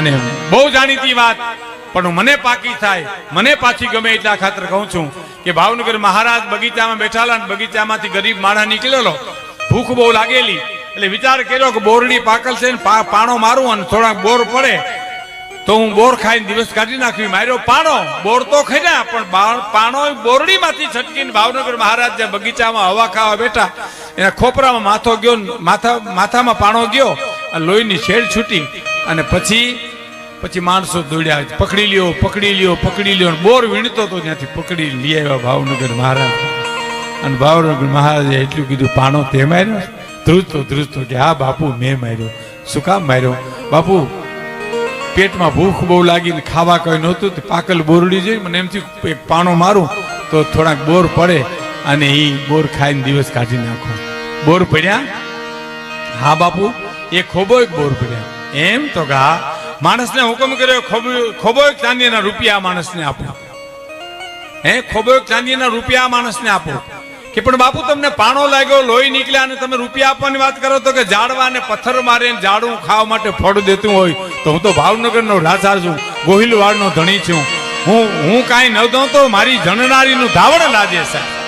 અને બહુ જાણીતી વાત, પણ મને પાકી થાય. મને પાછી ગમે એટલા ખાતર કહું છું કે ભાવનગર મહારાજ બગીચામાં બેઠાલા અને બગીચામાંથી ગરીબ માણા નીકળેલો. ભૂખ બહુ લાગેલી. એટલે વિચાર કર્યો કે બોરડી પાકલ છે ને પાણો મારું અને થોડાક બોર પડે. તો હું બોર ખાઈને દિવસ કાઢી નાખવી માર્યો પાણો. બોર તો ખાઈ પણ પાણો બોરડીમાંથી છટકીને ભાવનગર મહારાજ જે બગીચામાં હવા ખાવા બેઠા, એના ખોપરામાં માથો ગયો માથા, માથામાં પાણો ગયો અને લોહીની શેડ છૂટી. અને પછી પછી માણસો દોડ્યા. પકડી લ્યો પકડી લ્યો પકડી લ્યો. બોર વીણતો તો ત્યાંથી પકડી લઈ આવ્યા ભાવનગર મહારાજ. અને ભાવનગર મહારાજે એટલું કીધું, પાણો તે માર્યો? ધ્રુજતો ધ્રુજતો કે, હા, બાપુ, મેં માર્યો. શું કામ માર્યો? બાપુ, પેટમાં ભૂખ બહુ લાગીને ખાવા કઈ નહોતું તે પાકલ બોરડી જોઈ, મને એમથી એક પાણો મારું? તો થોડાક બોર પડે અને એ બોર ખાઈને દિવસ કાઢી નાખો. બોર પડ્યા? હા, બાપુ, એ ખોબો એક બોર પડ્યા. એમ? તો કે હા માણસને હુકમ કર્યો ખોબો એક ચાંદીના રૂપિયા માણસને આપો. હે ખોબો એક ચાંદીના રૂપિયા માણસને આપો. કે પણ બાપુ, તમને પાણો લાગ્યો, લોહી નીકળ્યા અને તમે રૂપિયા આપવાની વાત કરો તો કે ઝાડવા ને પથ્થર મારે ને ઝાડું ખાવા માટે ફળ દેતું હોય તો હું તો ભાવનગરનો રાજા છું, ગોહિલવાડનો ધણી છું. હું હું કાંઈ ન દઉં તો મારી જણનારીનું ધાવણ લાજે સાહેબ.